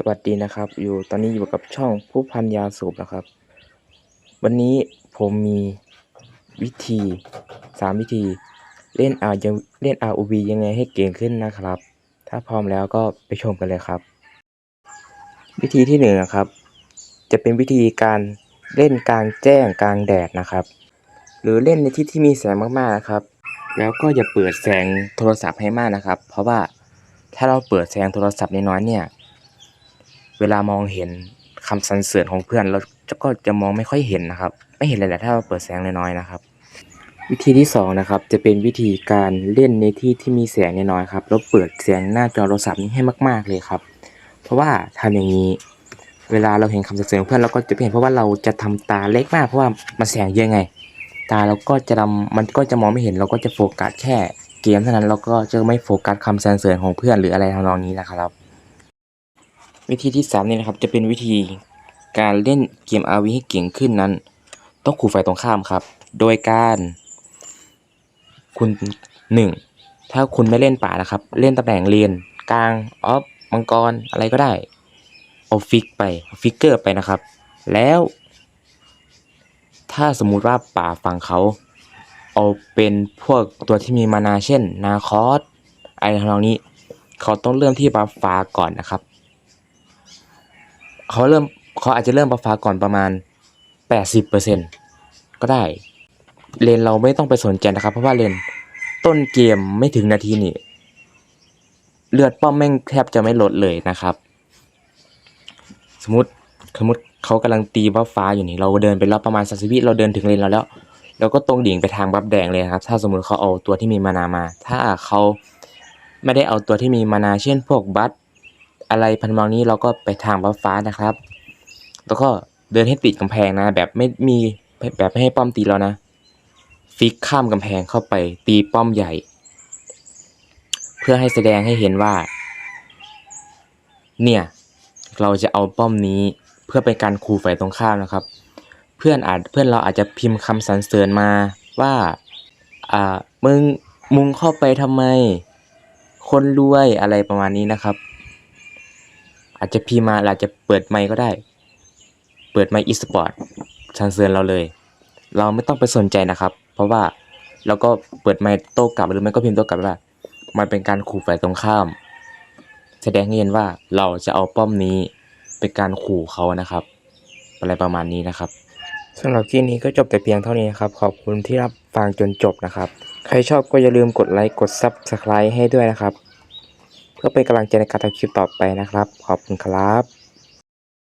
สวัสดีนะครับ อยู่ตอนนี้อยู่กับช่องผู้พันยาสูบนะครับ วันนี้ผมมีวิธีสามวิธีเล่น R ยังเล่น ROV ยังไงให้เก่งขึ้นนะครับ ถ้าพร้อมแล้วก็ไปชมกันเลยครับ วิธีที่หนึ่งนะครับ จะเป็นวิธีการเล่นกลางแจ้งกลางแดดนะครับ หรือเล่นในที่ที่มีแสงมากๆนะครับ แล้วก็อย่าเปิดแสงโทรศัพท์ให้มากนะครับ เพราะว่าถ้าเราเปิดแสงโทรศัพท์น้อยๆเนี่ย เวลามองเห็นคำสรรเสริญของเพื่อนเราก็จะมองไม่ค่อยเห็นนะครับ ไม่เห็นเลยแหละถ้าเราเปิดแสงน้อยๆนะครับ วิธีที่สองนะครับจะเป็นวิธีการเล่นในที่ที่มีแสงน้อยๆครับแล้วเปิดแสงหน้าจอโทรศัพท์นี้ให้มาก ๆเลยครับ เพราะว่าทำอย่างนี้เวลาเราเห็นคำสรรเสริญเพื่อนเราก็จะเห็นเพราะว่าเราจะทำตาเล็กมากเพราะว่ามันแสงเยอะไง ตาเราก็จะดำมันก็จะมองไม่เห็นเราก็จะโฟกัสแค่เกมเท่านั้นเราก็จะไม่โฟกัสคำสรรเสริญของเพื่อนหรืออะไรทำนองนี้นะครับ วิธีที่สามนี่นะครับจะเป็นวิธีการเล่นเกม RV ให้เก่งขึ้นนั้น ต้องขู่ฝ่ายตรงข้ามครับ โดยการ คุณหนึ่งถ้าคุณไม่เล่นป่านะครับ เล่นตำแหน่งเลนกลางออฟมังกรอะไรก็ได้เอาฟิกไปเอาฟิกเกอร์ไปนะครับ แล้ว ถ้าสมมุติว่าป่าฝั่งเขา เอาเป็นพวกตัวที่มีมานาเช่น นาคอสอะไรทำนองนี้ เขาต้องเริ่มที่บัฟฟ้าก่อนนะครับ เขาเริ่มเขาอาจจะเริ่มบัฟฟ้าก่อนประมาณ 80%ก็ได้ เลนเราไม่ต้องไปสนใจนะครับ เพราะว่าเลนต้นเกมไม่ถึงนาทีนี่ เลือดป้อมแม่งแทบจะไม่ลดเลยนะครับ สมมติสมมติเขากำลังตีบัฟฟ้าอยู่นี่ เราเดินไปรอบประมาณสักสิบวิเราเดินถึงเลนเราแล้ว เราก็ตรงดิ่งไปทางบัฟแดงเลยครับ ถ้าสมมติเขาเอาตัวที่มีมานามา ถ้าเขาไม่ได้เอาตัวที่มีมานาเช่นพวกบัฟ อะไรพันมองนี้เราก็ไปทางบัฟฟ้านะครับ แล้วก็เดินให้ติดกำแพงนะ แบบไม่มีแบบไม่ให้ป้อมตีเรานะ ฟิกข้ามกำแพงเข้าไปตีป้อมใหญ่ เพื่อให้แสดงให้เห็นว่า เนี่ย เราจะเอาป้อมนี้เพื่อเป็นการขู่ฝ่ายตรงข้ามนะครับ เพื่อนอาจเพื่อนเราอาจจะพิมพ์คำสรรเสริญมาว่า อ่ามึงมุงเข้าไปทำไม คนรวยอะไรประมาณนี้นะครับ อาจจะพิมาอาจจะเปิดไมค์ก็ได้ เปิดไมค์อีสปอร์ตสรรเสริญเราเลย เราไม่ต้องไปสนใจนะครับ เพราะว่าเราก็เปิดไมค์โต้กลับหรือไม่ก็พิมพ์โต้กลับว่า มันเป็นการขู่ฝ่ายตรงข้าม แสดงให้เห็นว่าเราจะเอาป้อมนี้เป็นการขู่เขานะครับ อะไรประมาณนี้นะครับสำหรับคลิปนี้ก็จบแต่เพียงเท่านี้นะครับ ขอบคุณที่รับฟังจนจบนะครับ ใครชอบก็อย่าลืมกดไลค์กด Subscribe ให้ด้วยนะครับ เพื่อเป็นกำลังใจในการทำคลิปต่อไปนะครับ ขอบคุณครับ